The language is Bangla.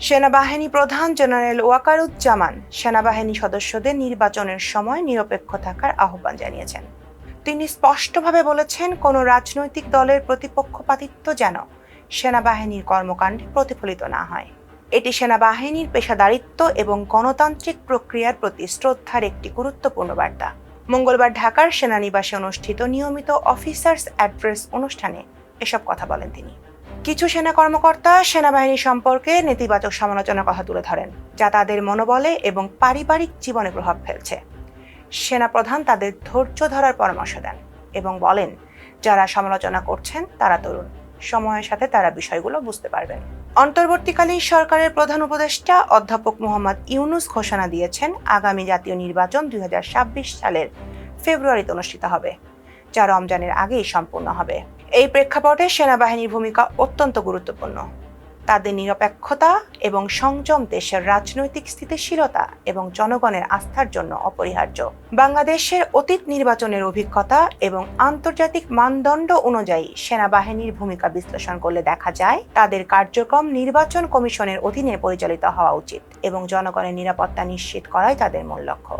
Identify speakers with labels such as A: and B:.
A: সেনাবাহিনী প্রধান জেনারেল ওয়াকারুজ্জামান সেনাবাহিনী সদস্যদের নির্বাচনের সময় নিরপেক্ষ থাকার আহ্বান জানিয়েছেন। তিনি স্পষ্টভাবে বলেছেন, কোনো রাজনৈতিক দলের প্রতিপক্ষপাতিত্ব যেন সেনাবাহিনীর কর্মকাণ্ডে প্রতিফলিত না হয়। এটি সেনাবাহিনীর পেশাদারিত্ব এবং গণতান্ত্রিক প্রক্রিয়ার প্রতি শ্রদ্ধার একটি গুরুত্বপূর্ণ বার্তা। মঙ্গলবার ঢাকার সেনানিবাসে অনুষ্ঠিত নিয়মিত অফিসার্স অ্যাড্রেস অনুষ্ঠানে এসব কথা বলেন তিনি। কিছু সেনা কর্মকর্তা সেনাবাহিনী সম্পর্কে নেতিবাচক সমালোচনার কথা তুলে ধরেন, যা তাদের মনোবলে এবং পারিবারিক জীবনে প্রভাব ফেলছে। সেনাপ্রধান তাদের ধৈর্য ধরার পরামর্শ দেন এবং বলেন, যারা সমালোচনা করছেন তারা তরুণ, সময়ের সাথে তারা বিষয়গুলো বুঝতে পারবেন। অন্তর্বর্তীকালীন সরকারের প্রধান উপদেষ্টা অধ্যাপক মোহাম্মদ ইউনুস ঘোষণা দিয়েছেন, আগামী জাতীয় নির্বাচন দুই হাজার ছাব্বিশ সালের ফেব্রুয়ারিতে অনুষ্ঠিত হবে, যা রমজানের আগেই সম্পূর্ণ হবে। এই প্রেক্ষাপটে সেনাবাহিনীর ভূমিকা অত্যন্ত গুরুত্বপূর্ণ। তাদের নিরপেক্ষতা এবং সংযম দেশের রাজনৈতিক স্থিতিশীলতা এবং জনগণের আস্থার জন্য অপরিহার্য। বাংলাদেশের অতীত নির্বাচনের অভিজ্ঞতা এবং আন্তর্জাতিক মানদণ্ড অনুযায়ী সেনাবাহিনীর ভূমিকা বিশ্লেষণ করলে দেখা যায়, তাদের কার্যক্রম নির্বাচন কমিশনের অধীনে পরিচালিত হওয়া উচিত এবং জনগণের নিরাপত্তা নিশ্চিত করাই তাদের মূল লক্ষ্য।